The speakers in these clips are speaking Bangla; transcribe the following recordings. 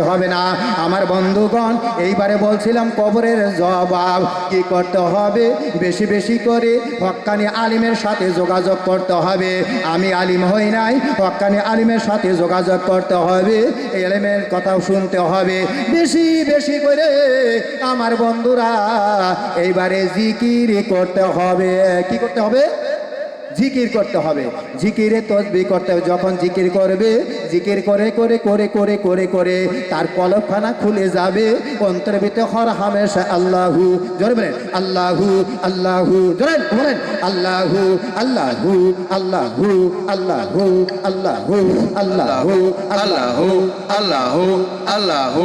হবে না। আমার বন্ধুগণ, এইবারে বলছিলাম, কবরের জবাব কি করতে হবে? বেশি বেশি করে হক্কানি আলিমের সাথে যোগাযোগ করতে হবে। আমি আলিম হই নাই হক্কানি আলিমের সাথে যোগাযোগ করতে হবে। এলেমের কথাও শুনতে হবে। বেশি বেশি করে আমার বন্ধুরা, এইবারে জিকির করতে হবে। কি করতে হবে? জিকির করতে হবে জিকিরে তসবি করতে হবে যখন জিকির করবে জিকির করে করে করে করে করে করে তার কলবখানা খুলে যাবে অন্তরের ভিতরে হর হামেশা আল্লাহু জোরে বলেন আল্লাহু আল্লাহু জোরেন বলেন আল্লাহু আল্লাহু আল্লাহু আল্লাহু আল্লাহু আল্লাহু আল্লাহু আল্লাহু আল্লাহু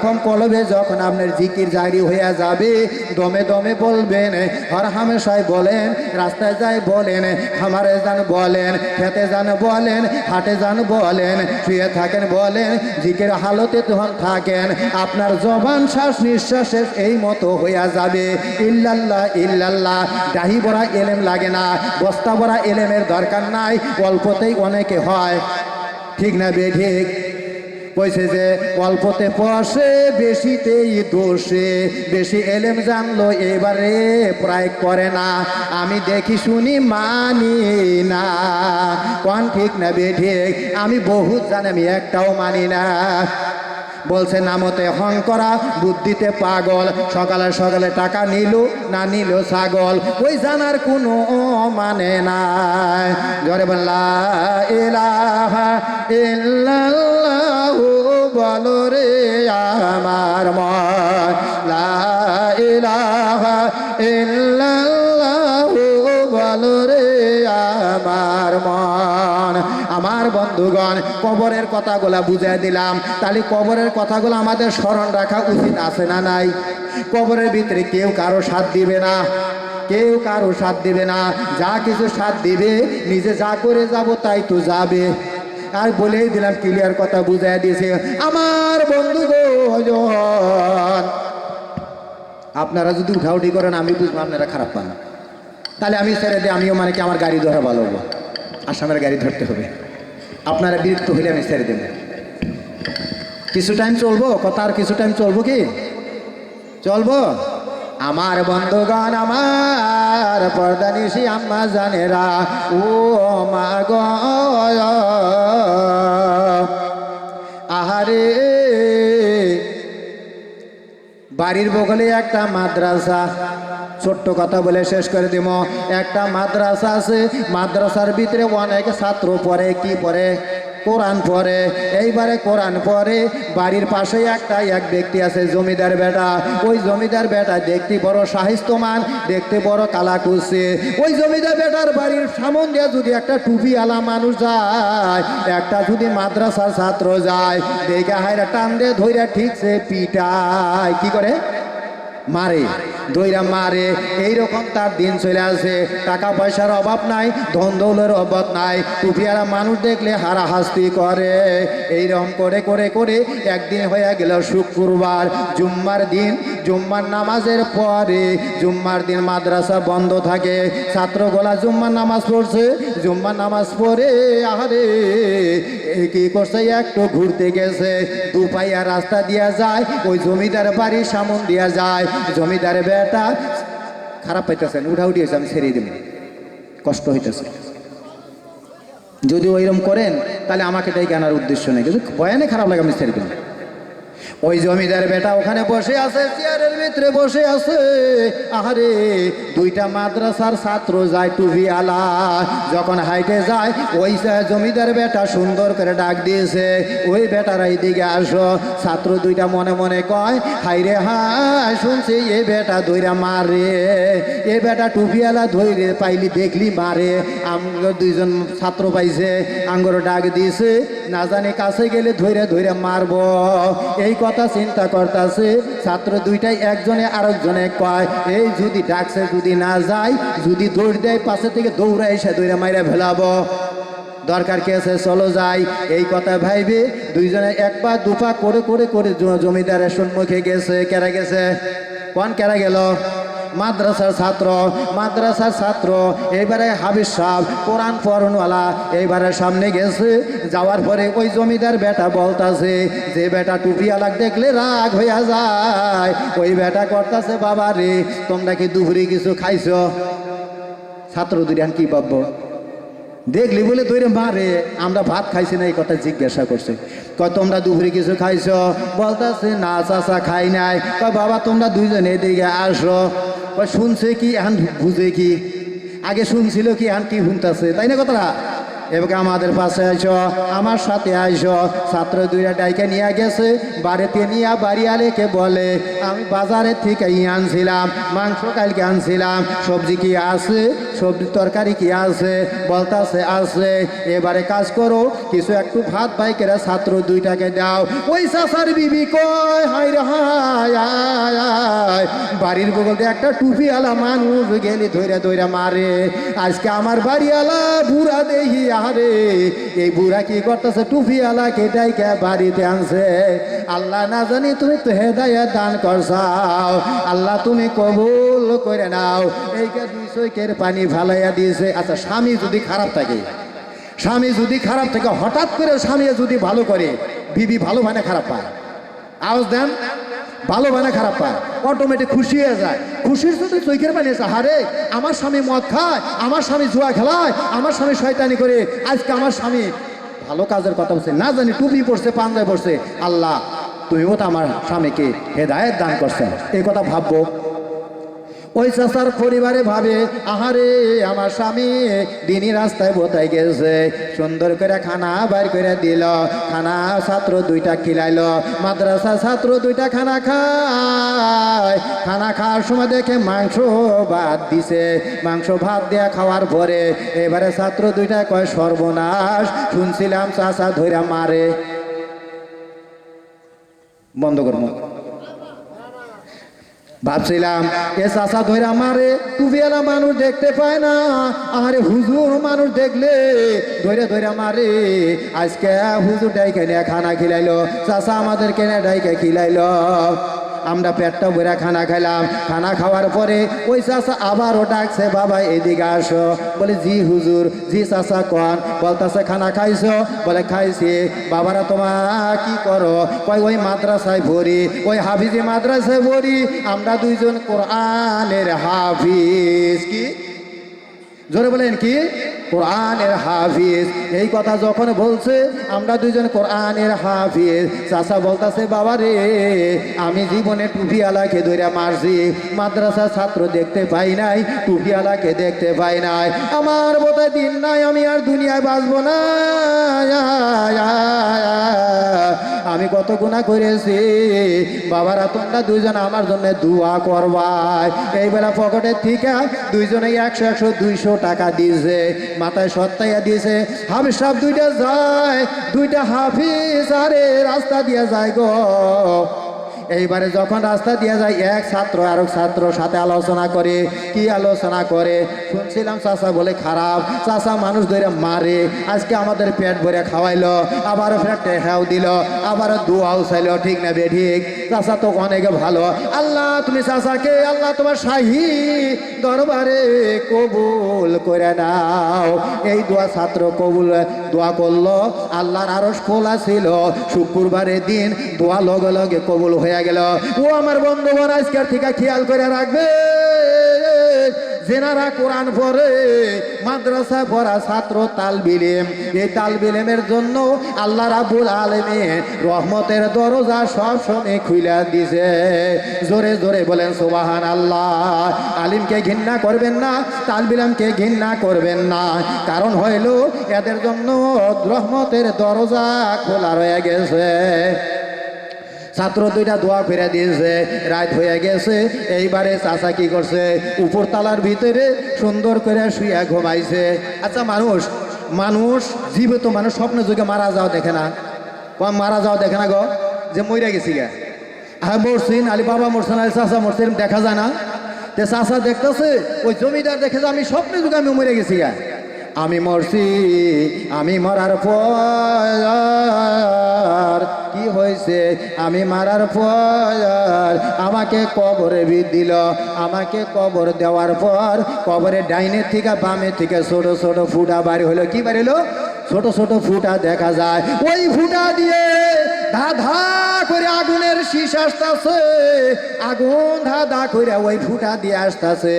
এরকম কলবে, যখন আপনার জিকির জারি হইয়া যাবে, দমে দমে বলবেন, হর হামেশায় বলেন, রাস্তায় যায় বলেন, খামারে যান বলেন, খেতে যান বলেন, হাটে যান বলেন, শুয়ে থাকেন বলেন, জিকির হালতে তখন থাকেন, আপনার জবান শ্বাস নিঃশ্বাসের এই মতো হইয়া যাবে। ইল্লাল্লাহ ইল্লাল্লাহ ডাহি বড়া এলেম লাগে না, বস্তা বড়া এলেমের দরকার নাই, অল্পতেই অনেকে হয়। ঠিক না বে ঠিক? কইছে যে, অল্পতে পশে বেশিতেই দোষে। বেশি এলেম জানলো, এবারে প্রায় করে না। আমি দেখি শুনি মানি না। কোন ঠিক না বে ঠিক? আমি বহুত জানি, আমি একটাও মানি না। বলছে, নামতে হং বুদ্ধিতে পাগল, সকালে সকালে টাকা নিল, না নিল ছাগল। ওই জানার কোনো মানে নাই। জরে বললা ইলাহা ইল্লাল্লাহু বলো রে আমার মন। লা ইলাহা ইল্লাল্লাহু বলো রে আমার মন। আমার বন্ধুগণ, কবরের কথাগুলা বুঝাই দিলাম। তাহলে কবরের কথাগুলো আমাদের স্মরণ রাখা উচিত আছে না নাই? কবরের ভিতরে কেউ কারও সাথ দিবে না। কেউ কারও সাথ দিবে না। যা কিছু সাথ দিবে, নিজে যা করে যাব তাই তো যাবে। আর বলেই দিলাম ক্লিয়ার কথা বুঝাই দিয়েছে। আমার বন্ধুগণ, আপনারা যদি উঠাউঠি করেন, আমি বুঝব আপনারা খারাপ পান। তাহলে আমি ছেড়ে দিই আমিও মানে কি আমার গাড়ি ধরা ভালো হব। আসামের গাড়ি ধরতে হবে। আপনারা বিরক্ত হইলে আমি ছেড়ে দেব। কিছু টাইম চলবো? কথা আর কিছু টাইম চলবো কি? চলবো? আমার বন্ধুগণ, আমার পর্দা নিশি আম্মা জানেরা, ও মা গ। আহারে, বাড়ির বগলে একটা মাদ্রাসা। ছোট্ট কথা বলে শেষ করে দিব। একটা মাদ্রাসা আছে, মাদ্রাসার ভিতরে অনেক ছাত্র পড়ে, কি পড়ে? কোরআন পড়ে। এইবারে কোরআন পরে বাড়ির পাশে একটা এক ব্যক্তি আছে, জমিদার বেটা। ওই জমিদার বেটা দেখতে বড় সাহিত্যমান, দেখতে বড় কালা কুসে ওই জমিদার বেটার বাড়ির সামন দিয়ে যদি একটা টুপি আলা মানুষ যায়, একটা যদি মাদ্রাসার ছাত্র যায়, দেখে হাইরা টান দিয়ে ধৈরা ঠিকছে পিটায়। কি করে? মারে। দইরা মারে, এইরকম তার দিন চলে আসে। টাকা পয়সার অভাব নাই, ধন দৌলের অভাব নাই। টুপিয়ারা মানুষ দেখলে হারাহাস্তি করে। এইরকম করে করে করে একদিন হয়ে গেল শুক্রবার। জুম্মার দিন, জুম্মার নামাজের পরে জুম্মার দিন মাদ্রাসা বন্ধ থাকে। ছাত্রগুলা জুম্মার নামাজ পড়ছে, জুম্মার নামাজ পড়ে, আহারে, এ কি করছে? একটু ঘুরতে গেছে। দুপাইয়া রাস্তা দিয়া যায়, ওই জমিদার বাড়ি সামন দিয়া যায়। জমিদার বেটা খারাপ পাইতেছেন, উঠা উঠিয়েছে আমি ছেড়ে দেব। কষ্ট হইতেছে। যদি ওইরকম করেন, তাহলে আমাকে এটাই কেনার উদ্দেশ্য নেই। কিন্তু বয়ানে খারাপ লাগে, আমি ছেড়ে দেবো। ওই জমিদার বেটা ওখানে বসে আছে, চেয়ারের ভিতরে বসে আছে। আহারে, দুইটা মাদ্রাসার ছাত্র যায় টুভি আলা। যখন হাইটে যায়, ওই জমিদার বেটা সুন্দর করে ডাক দিয়েছে, ওই বেটার এই দিকে আসো। ছাত্র দুইটা মনে মনে কয় হাইরে হাই শুনছি এই বেটা দইরা মারে। এ বেটা টুপিয়ালা ধইরে পাইলি, দেখলি মারে। আমগো দুইজন ছাত্র পাইছে, আঙ্গর ডাক দিয়েছে, না জানি কাছে গেলে ধইরে ধইরে মারবো। এই চিন্তা করতেছে। ছাত্র দুইটাই একজনে আরেকজনে কয়, এই যদি ডাকছে যদি না যায়, যদি দৌড় দেয় পাশে থেকে দৌড়ে এসে দৌড়ে মাইরা ফেলাবো। দরকার কি আছে? চলো যাই। এই কথা ভাইবে দুইজনে এক পা, দু পা করে করে করে জমিদারের সম্মুখে গেছে। কেরা গেছে? কোন কেরা গেল? মাদ্রাসার ছাত্র মাদ্রাসার ছাত্র, এইবারে হাবিজ সাহ কোরআন পড়নওয়ালা, এইবারে সামনে গেছে, যাওয়ার পরে ওই জমিদার বেটা বলতাছে, যে বেটা টুপিওয়ালাক দেখলে রাগ হইয়া যায়। ওই বেটা করতাছে বাবা রে তোমরা কি দুপুরে কিছু খাইছ? ছাত্র দুরিয়ান কি পাবো? দেখলি বলে তৈরি মারে আমরা ভাত খাইছি না, এই কথা জিজ্ঞাসা করছে। কয়, তোমরা দুপুরে কিছু খাইছো? বলতেছে, না চাচা, খাই নাই। কয়, বাবা, তোমরা দুইজনে এদিকে আসো। কয়, শুনছে কি, এখন বুঝে কি? আগে শুনছিল কি, এখন কি শুনতেছে? তাই না কথাটা? এবার আমাদের পাশে আইসো, আমার সাথে আইসো। ছাত্র দুইটা ডাইকে নিয়ে গেছে, বাড়িতে নিয়ে বাড়ি আলেকে বলে, আমি বাজারের থেকে আনছিলাম, মাংস কালকে আনছিলাম, সবজি কি আছে? সবজি তরকারি কি আছে? বলতাছে আছে। এবারে কাজ করো, কিছু একটু ভাত বাইকেরা ছাত্র দুইটাকে দাও। ওই চাষার বিবি কয় হাই রে, হায়। বাড়ির বগল দিয়ে একটা টুপিওয়ালা মানুষ গেলি ধৈরা ধৈরা মারে। আজকে আমার বাড়িওয়ালা বুড়া দেখি আরে এই বুড়া কি করতেছে? টুপিওয়ালা কেটাই কে বাড়িতে আনছে। আল্লাহ না জানি তুমি তো হেদায়া দান করছাও। আল্লাহ তুমি কবুল করে নাও। দুই চৈকের পানি ভালাইয়া দিয়েছে। আচ্ছা স্বামী যদি খারাপ থাকে, স্বামী যদি খারাপ থাকে, হঠাৎ করে স্বামী যদি ভালো করে, বিবি ভালো মানে খারাপ পায়। আওয়াজ দেন, ভালো মানে খারাপ পায়। অটোমেটিক খুশি হয়ে যায়। খুশির যদি চৈকের পানি এসে হারে, আমার স্বামী মদ খায়, আমার স্বামী জুয়া খেলায়, আমার স্বামী শয়তানি করে, আজকে আমার স্বামী ভালো কাজের কথা বলছে, না জানি টুপি পড়ছে পাঞ্জায় পড়ছে আল্লাহ, তুমিও তো আমার স্বামীকে হেদায়েত দান করছেন এই কথা ভাববো ওই চাষার পরিবারে ভাবে, আহারে, আমার স্বামী দিনই রাস্তায় বোতাই গেছে। সুন্দর করে খানা বাইর করে দিল। খানা ছাত্র দুইটা খিলাইল। মাদ্রাসা ছাত্র দুইটা খানা খায়। খানা খাওয়ার সময় দেখে মাংস ভাত দিছে। মাংস ভাত দেয়া খাওয়ার পরে এবারে ছাত্র দুইটা কয়, সর্বনাশ, শুনছিলাম চাষা ধইরা মারে। বন্ধ করব ভাবছিলাম, এ চাষা ধরে মারে টুবিয়ালা মানুষ দেখতে পায় না। আরে হুজুর মানুষ দেখলে ধরে ধরে মারে। আজকে হুজুর ডাইকে নিয়ে খানা খিলাইলো চাষা আমাদের কেনে ডাইকে খিলাইলো। আমরা পেটটা ভরে খানা খাইলাম। খানা খাওয়ার পরে ওই চাষা আবারও ডাকছে, বাবা, এদিকে আসো। বলে, জি হুজুর, জি চাষা কন। বলতাছে, খানা খাইছো? বলে, খাইছি। বাবারা তোমার কি করো? কয়, ওই মাদ্রাসায় ভরি, ওই হাফিজি মাদ্রাসায় ভরি, আমরা দুইজন কোরআনের হাফিজ। কি? জোরে বলেন, কি? কোরআনের হাফিজ। এই কথা যখন বলছে, আমরা দুজন কোরআনের হাফিজ। চাষা বলতাছে, বাবা রে, আমি জীবনে টুপিওয়ালাকে ধরে মারছি। মাদ্রাসা ছাত্র দেখতে পাই নাই, টুপিওয়ালাকে দেখতে পাই নাই। আমার বোধহয় দিন নাই, আমি আর দুনিয়ায় বাঁচবো না। আমি কত গুণা করেছি। বাবারা, তোমরা দুজন আমার জন্য দুয়া করবাই। এই বেলা পকেটের থেকে দুইজনে একশো একশো, দুইশো টাকা দিয়েছে মাথায় সত্তাইয়া দিয়েছে হাফিজ সাহেব দুইটা যায় দুইটা হাফিজ আরে রাস্তা দিয়া যায় গো। এইবারে যখন রাস্তা দিয়ে যায় এক ছাত্র আর ছাত্র সাথে আলোচনা করে, কি আলোচনা করে? শুনছিলাম চাষা বলে খারাপ। চাষা মানুষ ধরে মারে, আজকে আমাদের পেট ভরে খাওয়াইলো আবারও ফেটে হেও দিল, আবারও দুয়াও চাইলো, ঠিক না বে, ঠিক? চাষা তো অনেক ভালো। আল্লাহ, তুমি চাষাকে আল্লাহ তোমার শাহী দরবারে কবুল করে নাও। এই দোয়া ছাত্র কবুল দোয়া করল। আল্লাহর আরস খোলা ছিল। শুক্রবারের দিন দোয়া লগে লগে কবুল হয়ে গেল। ও আমার বন্ধুগণ আজকের থেকে খেয়াল করে রাখবে। জেনারা কোরআন পড়ে, মাদ্রাসা পড়া ছাত্র তালবিলেম। এই তালবিলেমের জন্য আল্লাহ রাবুল আলমে রহমতের দরজা সব সময় খুলে দিছে। জোরে জোরে বলেন সুবাহান আল্লাহ আলিমকে ঘৃণা করবেন না, তালবিলামকে ঘৃণা করবেন না। কারণ হইল, এদের জন্য রহমতের দরজা খোলা রয়ে গেছে। ছাত্র দুইটা দোয়া ফিরে দিয়েছে, রাত হয়ে গেছে, এইবারে চাচা কি করছে? উপর তালার ভিতরে সুন্দর করে শুয়ে ঘুমাইছে। আচ্ছা মানুষ মানুষ, জীবিত মানুষ স্বপ্ন যুগে মারা যাও দেখে না। মারা যাও দেখে না গো, যে মইরা গেছি গা। হ্যাঁ মরছিন আলি বাবা মরছেন আলি চাচা মরছে দেখা যায় না। তে চাচা দেখতেছে, ওই জমিদার দেখে যে আমি স্বপ্নে যুগে আমি মরে গেছি গা। আমি মরছি, আমি মরার পর কি হয়েছে? আমি মারার পর আমাকে কবরে দিল। আমাকে কবর দেওয়ার পর কবরে ডাইনের থেকে বামের থেকে ছোট ছোট ফুটা বাড়ি হলো। কি বাড়ি হলো? ছোট ছোট ফুটা দেখা যায়। ওই ফুটা দিয়ে ধা ধা করে আগুনের শীষ আসতেছে। আগুন ধা ধা করে ওই ফুটা দিয়ে আসতেছে।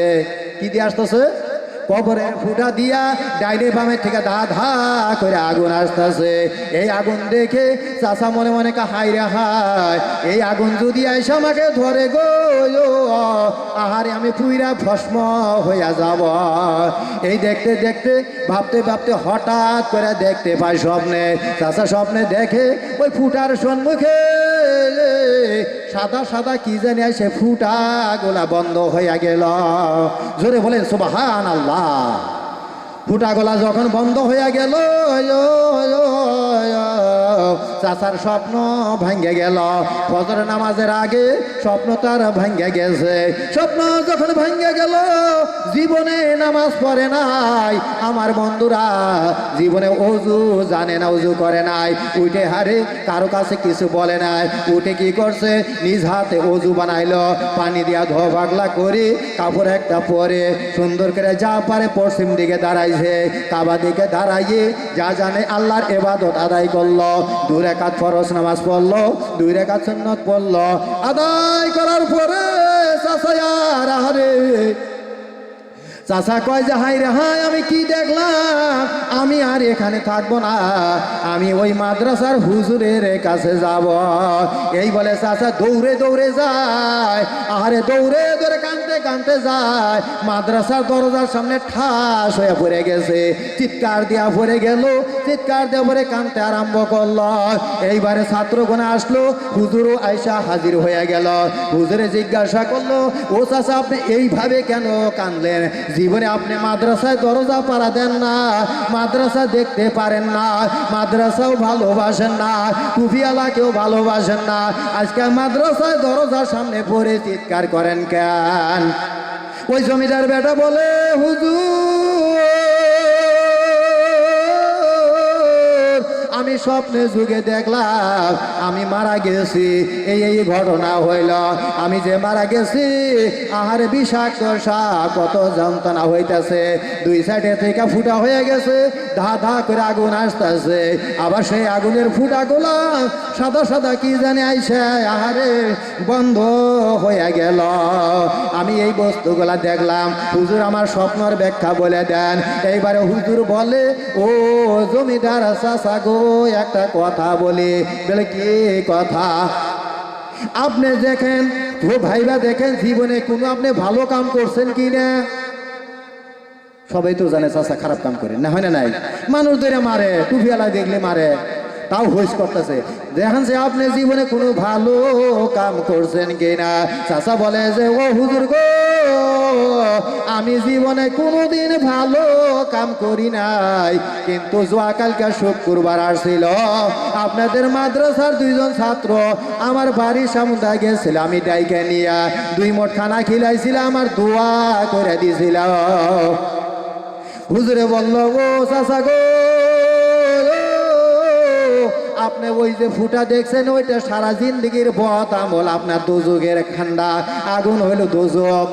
কি দিয়ে আসতেছে? কবরের ফুটা দিয়া ডাইনে বামের থেকে ধা ধা করে আগুন আসতেছে। এই আগুন দেখে চাষা মনে মনে কা হাই রে হাই এই আগুন যদি আইসা আমাকে ধরে গো আহারে আমি পুইরা ভস্ম হইয়া যাব। এই দেখতে দেখতে, ভাবতে ভাবতে হঠাৎ করে দেখতে পাই স্বপ্নে। চাষা স্বপ্নে দেখে ওই ফুটার সম্মুখে সাদা সাদা কি জানি সে ফুটা গোলা বন্ধ হইয়া গেল। জোরে বলেন সুবাহান আল্লাহ ফুটা গোলা যখন বন্ধ হইয়া গেল চাচার স্বপ্ন ভাঙ্গে গেল। ফজর নামাজের আগে স্বপ্ন তার ভাঙ্গে গেছে। স্বপ্ন যখন ভাঙ্গে গেল, জীবনে নামাজ পড়ে নাই। আমার বন্ধুরা, জীবনে অজু জানে না, অজু করে নাই। উঠে হারে কারও কাছে কিছু বলে নাই। উঠে কি করছে? নিজ হাতে অজু বানাইলো। পানি দিয়া ধোয়া পাগলা করে কাপড় একটা পরে সুন্দর করে যা পারে পশ্চিম দিকে দাঁড়াইছে। কাবা দিকে দাঁড়াইয়ে যা জানে আল্লাহর এবাদত আদায় করল। দুই রেখাত ফরজ নামাজ পড়ল দুই রেখাত সন্ন্যত পড়ল। আদায় করার পরে চাষায়ার চাচা কয় যে হাই রে হাই আমি কি দেখলাম? আমি আর এখানে থাকব না। আমি ওই মাদ্রাসার হুজুরের কাছে যাব। এই বলে চাচা দৌড়ে দৌড়ে যায়। আরে দৌড়ে দৌড়ে কানতে কানতে যায়। মাদ্রাসার দরজার সামনে ঠাস হয়ে পড়ে গেছে। চিৎকার দিয়া পড়ে গেল। চিৎকার দিয়ে পরে কানতে আরম্ভ করল। এইবারে ছাত্রগণ আসলো। হুজুরও আয়সা হাজির হয়ে গেল। হুজুরে জিজ্ঞাসা করল, ও চাচা, আপনি এইভাবে কেন কানলেন? জীবনে আপনি মাদ্রাসায় দরজা পাড়া দেন না, মাদ্রাসা দেখতে পারেন না, মাদ্রাসাও ভালোবাসেন না, কুফিয়ালাকেও ভালোবাসেন না। আজকে মাদ্রাসায় দরজার সামনে পড়ে চিৎকার করেন কেন? ওই জমিদার বেটা বলে, হুজুর আমি স্বপ্নে যুগে দেখলাম, আমি মারা গেছি, এই এই ঘটনা হইল। আমি যে মারা গেছি, আহারে বিষাক্ত সাপ, কত যন্ত্রণা হইতাছে। দুই সাইডে থেকে ফুটা হয়ে গেছে, ধা ধা করে আগুন আসতেছে। আবার সেই আগুনের ফুটা গুলা সাদা সাদা কি জানি আইসে আহারে বন্ধ হয়ে গেল। আমি এই বস্তুগুলা দেখলাম। হুজুর আমার স্বপ্নর ব্যাখ্যা বলে দেন। এইবারে হুজুর বলে, ও জমিদার চাষা গো একটা কথা বলি, বলে কি কথা? আপনি দেখেন তো ভাইবা দেখেন, জীবনে কোনো আপনি ভালো কাম করছেন কি না? সবাই তো জানে চাষা খারাপ কাম করে, না হয় না নাই? মানুষ ধরে মারে টুপিয়ালা দেখলে মারে, তাও হইস করতেছে। দেখেন যে আপনি জীবনে কোনো ভালো কাম করছেন কিনা। চাচা বলে যে, ও হুজুর গো, আমি জীবনে কোনোদিন ভালো কাম করি নাই, কিন্তু জোয়াকালকে শুক্রবার আসছিল, আপনাদের মাদ্রাসার দুইজন ছাত্র আমার বাড়ির সামুদা গেছিল, আমি ডাইকে নিয়ে দুই মোট খানা খিলাইছিলাম আমার দোয়া করে দিছিল হুজুরে বলল, ও চাচা গো আপনি ওই যে ফুটা দেখছেন, ওইটা সারা জিন্দগির বত আমল আপনার দুযোগের খান্ডা। আগুন হইল দুযোগ।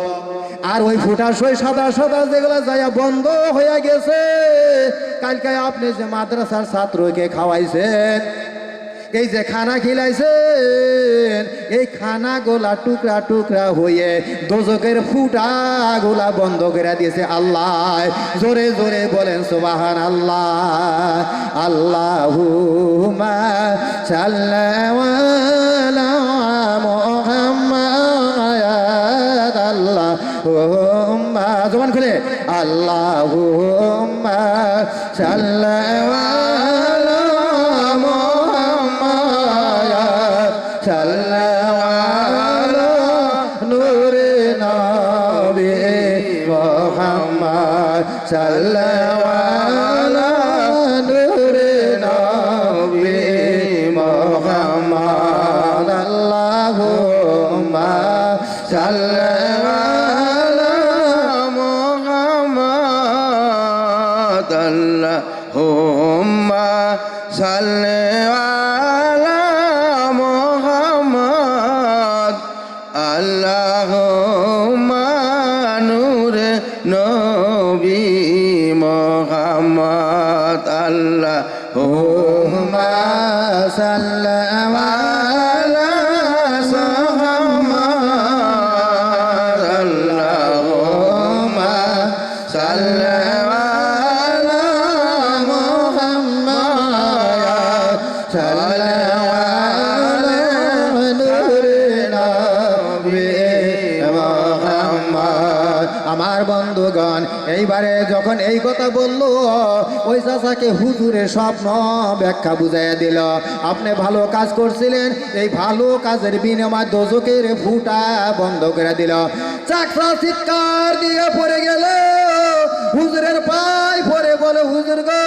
আর ওই ফুটার সই সাদা সাদা যেগুলো যাইয়া বন্ধ হয়ে গেছে। কালকে আপনি যে মাদ্রাসার ছাত্রকে খাওয়াইছেন এই যে খানা খিলাইছেন, এই খানা গোলা টুকরা টুকরা হয়ে দোজকের ফুটা গোলা বন্ধ করে দিয়েছে আল্লাহ। জোরে জোরে বলেন সুবাহান আল্লাহ আল্লাহ আল্লাহ জবান খুলে। আল্লাহ সাল্লাহ সাল্লাল্লাহু নূরে নবী মোহাম্মদ আল্লাহুম্মা সাল্লাল্লাহু মোহাম্মদ সাল্লে আলা মোহাম্মদ। আল্লাহ নবী। আলাইহি নবী মুহাম্মদ আমার বন্ধুগণ এইবারে যখন এই কথা বলল চাচাকে হুজুরে স্বপ্ন ব্যাখ্যা বুঝাইয়া দিল। আপনি ভালো কাজ করছিলেন, এই ভালো কাজের বিনিময় দোজকের ফুটা বন্ধ করে দিল। চাকরা চিৎকার দিয়ে পড়ে গেল, হুজুরের পায় পড়ে বলে, হুজুর গো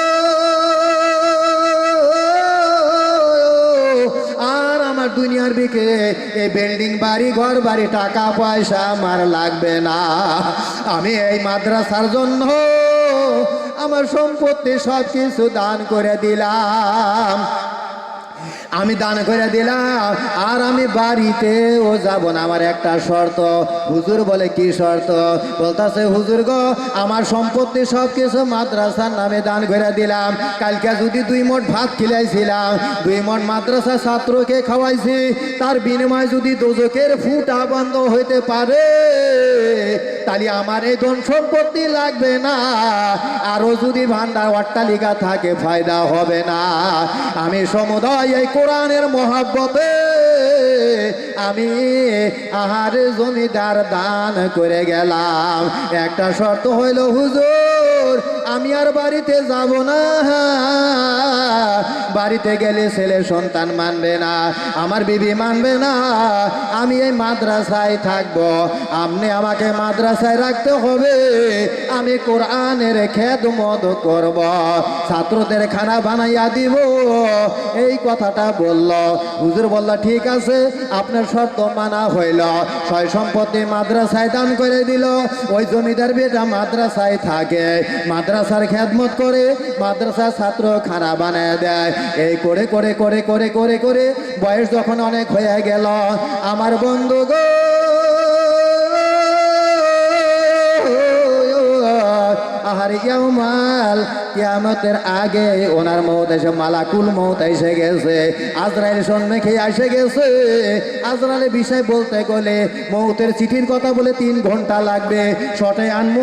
আমার দুনিয়ার বিকে এই বিল্ডিং বাড়ি, ঘর বাড়ি টাকা পয়সা আমার লাগবে না। আমি এই মাদ্রাসার জন্য আমার সম্পত্তি সব কিছু দান করে দিলাম। আমি দান করে দিলাম, আর আমি বাড়িতেও যাব না। আমার একটা শর্ত। হুজুর বলে, কি শর্ত? বলতাছে, হুজুর গো, আমার সম্পত্তি সব কিছু মাদ্রাসার নামে দান করে দিলাম। কালকে যদি দুই মোট ভাত খিলাইছিলাম, দুই মোট মাদ্রাসা ছাত্রকে খাওয়াইছি, তার বিনিময়ে যদি দোজকের ফুটা বন্ধ হইতে পারে, তাহলে আমার এই ধন সম্পত্তি লাগবে না। আরও যদি ভান্ডার অট্টালিকা থাকে, ফায়দা হবে না। আমি সমুদায় এই কোরআনের মহাব্বতে আমি আহার জমিদার দান করে গেলাম। একটা শর্ত হইল হুজুর আমি আর বাড়িতে যাব না। বাড়িতে গেলে ছেলে সন্তান মানবে না, আমার বিবি মানবে না, আমি এই মাদ্রাসায় থাকব। আপনি আমাকে মাদ্রাসায় রাখতে হবে, আমি কোরআনের খেদ মদ করব, ছাত্রদের খানা বানাইয়া দিব। এই কথাটা বলল। হুজুর বলল, ঠিক আছে, আপনার শর্ত মানা হইল। ছয় সম্পত্তি মাদ্রাসায় দান করে দিল। ওই জমিদার বেটা মাদ্রাসায় থাকে। মাদ্রাসার খেদমত করে মাদ্রাসার ছাত্র খানা বানায় দেয়। এই করে করে করে করে করে করে বয়স যখন অনেক হয়ে গেল, আমার বন্ধু গো, আহার ইয়াউমাল কিয়ামতের আগে ওনার মৌত এসে, মালাকুল মৌত এসে গেছে, আজরাইল সন্মুখে এসে গেছে। আজরাইলের বিষয় বলতে গেলে, মৌতের চিঠির কথা বলে তিন ঘণ্টা লাগবে। শটে আনব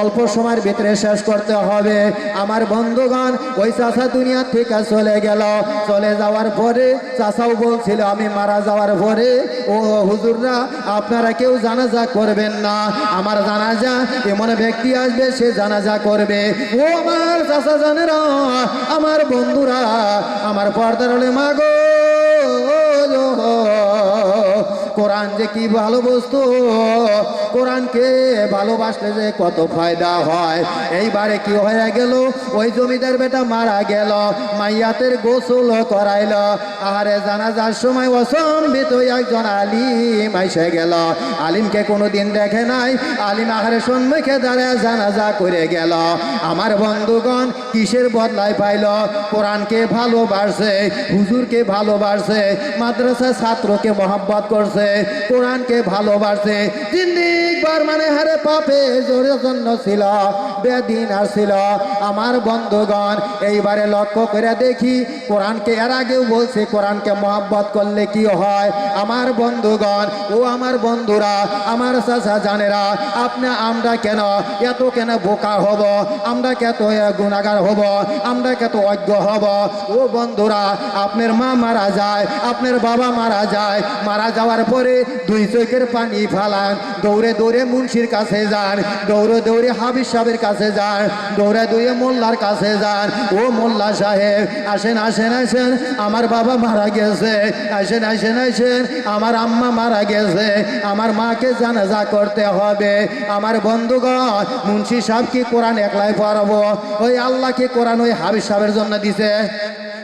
অল্প সময়ের ভিতরে শেষ করতে হবে। আমার বন্ধুগণ, ওই চাষা দুনিয়া থেকে চলে গেল। চলে যাওয়ার পরে চাষাও বলছিল, আমি মারা যাওয়ার পরে, ও হুজুররা, আপনারা কেউ জানাজা করবেন না। আমার জানাজা এমন ব্যক্তি আসবে, সে জানাজা করবে। ও আমার চাষা জানেরা আমার বন্ধুরা আমার পর্দার হলে মাগো কোরআন যে কি ভালো বস্তু? কোরআনকে ভালোবাসলে যে কত ফায়দা হয়। এইবারে কি হয়ে গেল? ওই জমিদার বেটা মারা গেল, মাইয়াতের গোসল করাইল। আরে জানাজার সময় অসম্বিত একজন আলিম আইসে গেল। আলিমকে কোনোদিন দেখে নাই। আলিম আহারে সম্মুখে দাঁড়ায় জানাজা করে গেল। আমার বন্ধুগণ, কিসের বদলায় পাইল? কোরআনকে ভালোবাসে, হুজুরকে ভালোবাসে মাদ্রাসা ছাত্রকে মহব্বত করছে কোরআনকে ভালোবাসে। জিন্দিকবার মানে হারে পাপে জন্য ছিল, বেদিন আর ছিল। আমার বন্ধুগণ, এইবারে লক্ষ্য করে দেখি, কোরআনকে এর আগেও বলছে, কোরআনকে মহব্বত করলে কি হয়? আমার বন্ধুগণ, ও আমার বন্ধুরা, আমার চাচা জানেরা, আপনি আমরা কেন, এত কেন বোকা হব? আমরা কত গুণাগার হব? আমরা কত অজ্ঞ হব? ও বন্ধুরা, আপনার মা মারা যায়, আপনার বাবা মারা যায়, মারা যাওয়ার পরে দুই চোখের পানি ফালান, দৌড়ে দৌড়ে মুন্সির কাছে যান, দৌড়ে দৌড়ে হাবিজ সাহেবের কাছে যান, দৌড়ে দৌড়ে মোল্লার কাছে যান। ও মোল্লা সাহেব, আসেন আসেন আসেন, আমার বাবা মারা গেছে। আসেন আসেন আসেন, আমার আম্মা মারা গেছে। আমার মাকে জানাজা করতে হবে। আমার বন্ধুগণ, মুন্সি সাহেব কি কোরআন একলাই পড়াবো? ওই আল্লাহ কি কোরআন ওই হাবিজ সাহেবের জন্য দিছে?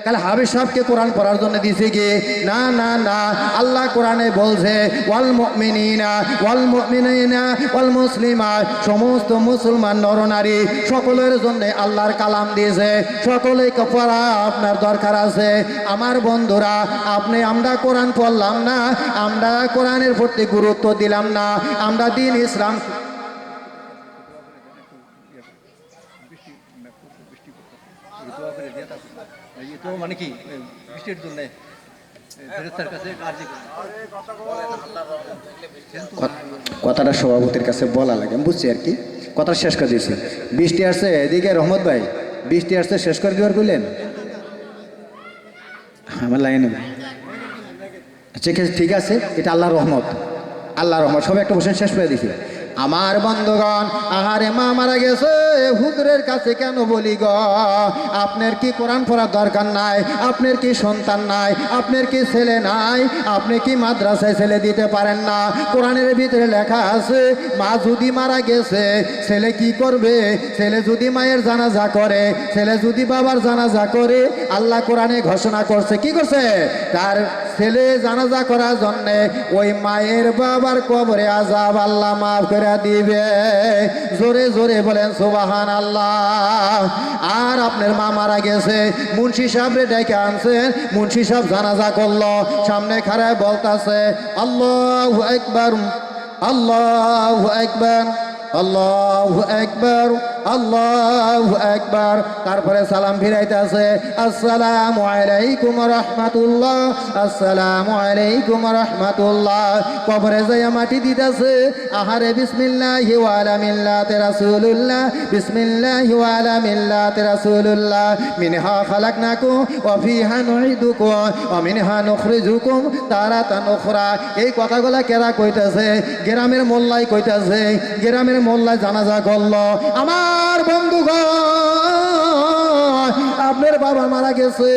তাহলে হাবিব সাহেবকে কোরআন পড়ার জন্য দিছে কি? না না না। আল্লাহ কোরআনে বলছে, ওয়াল মুমিনিনা ওয়াল মুমিনিনা, ওয়াল মুসলিমা। সমস্ত মুসলমান নরনারী সকলের জন্য আল্লাহর কালাম দিয়েছে। সকলে পড়া আপনার দরকার আছে। আমার বন্ধুরা, আপনি আমরা কোরআন পড়লাম না, আমরা কোরআনের প্রতি গুরুত্ব দিলাম না। আমরা দিন ইসলাম কথাটা সভাপতির কাছে বলা লাগে বুঝছি আর কি। কথা শেষ করে দিয়েছি। বৃষ্টি আসছে, এদিকে রহমত ভাই, বৃষ্টি আসছে, শেষ করে দেওয়ার কইলেন আমার লাইনে ঠিক আছে ঠিক আছে, এটা আল্লাহ রহমত। আল্লাহর রহমত। সবাই একটা বসে শেষ করে দিছি আমার বন্ধুগণ, আহারে মা মারা গেছে, হুজুরের কাছে কেন বলি গ? আপনার কি কোরআন পড়ার দরকার নাই? আপনার কি সন্তান নাই? আপনার কি ছেলে নাই? আপনি কি মাদ্রাসায় ছেলে দিতে পারেন না? কোরআনের ভিতরে লেখা আছে, মা যদি মারা গেছে, ছেলে কি করবে? ছেলে যদি মায়ের জানাজা করে, ছেলে যদি বাবার জানাজা করে, আল্লাহ কোরআনে ঘোষণা করছে, কি করছে? তার ছেলে জানাজা করার জন্যে ওই মায়ের বাবার কবরে আজাব আল্লাহ মাফ করে দিবে। জোরে জোরে বলেন সুবাহান আল্লাহ আর আপনার মা মারা গেছে, মুন্সি সাহেবরে ডেকে আনছেন, মুন্সি সাহেব জানাজা করল, সামনে খারায় বলতাছে, আল্লাহ একবার আল্লাহ একবার আল্লাহ একবার আল্লাহ একবার তারপরে সালাম ফিরাইতেছে আসসালামু আলাইকুম রহমাতুল্লাহ, আসসালামু আলাইকুম রহমাতুল্লাহ। কবরে যাইয়া মাটি দিতেছে, আহারে বিসমিল্লাহি ওয়ালা মিল্লাতে রাসূলুল্লাহ, বিসমিল্লাহি ওয়ালা মিল্লাতে রাসূলুল্লাহ। মিনহা খালাকনাকুম ওয়া ফিহা নুঈদুকুম, ওয়া মিনহা নুখরিজুকুম তারাতান উখরা। এই কথাগুলা কেরা কইতাছে? গ্রামের মোল্লাই কইতাছে, গ্রামের মোল্লাই জানাজা করল, আমার বন্ধুগণ, আপনার বাবা মারা গেছে।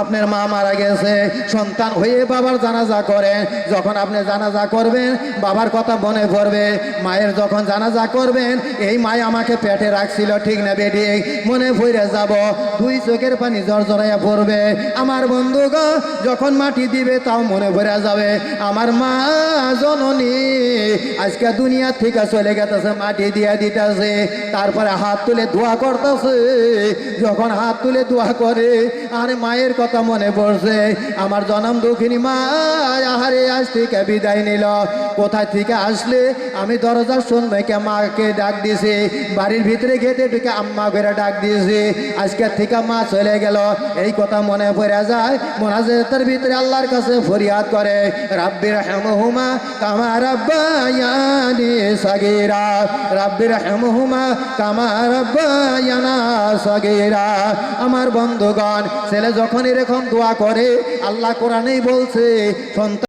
আপনার মা মারা গেছে। সন্তান হয়ে বাবার জানাজা করেন যখন আপনি জানাজা করবেন, বাবার কথা মনে পড়বে। মায়ের যখন জানাজা করবেন, এই মায় আমাকে পেটে রাখছিল, ঠিক না বেটি মনে পড়ে যাব। দুই চোখের পানি জ্বর জড়াইয়া পড়বে। আমার বন্ধুগণ যখন মাটি দিবে, তাও মনে পড়ে যাবে। আমার মা জননী আজকে দুনিয়া থেকে চলে গেতেছে, মাটি দিয়া দিতেছে, তারপরে হাত তুলে দোয়া করতেছে। যখন হাত তুলে দোয়া করে আরে মায়ের কথা মনে পড়ছে। আমার জনম দুঃখিনী মা, আহারে আজ থেকে বিদায় নিল। কোথায় থেকে আসলে আমি দরজার শুনবে মাকে ডাক দিয়েছি। বাড়ির ভিতরে গেতে ঢুকে আম্মা করে ডাক দিয়েছি। আজকে থেকে মা চলে গেল। এই কথা মনে পড়ে যায়, মোনাজেতের ভিতরে আল্লাহর কাছে ফরিয়াদ করে। রাব্বির হেমহুমা কামা রাব্বায়ানি সাগীরা। রাব্বির হেমহুমা কামা রাব্বায়ানা সাগীরা। আমার বন্ধুগণ ছেলে যখন এরকম দোয়া করে আল্লাহ কোরআনেই বলছে সন্তান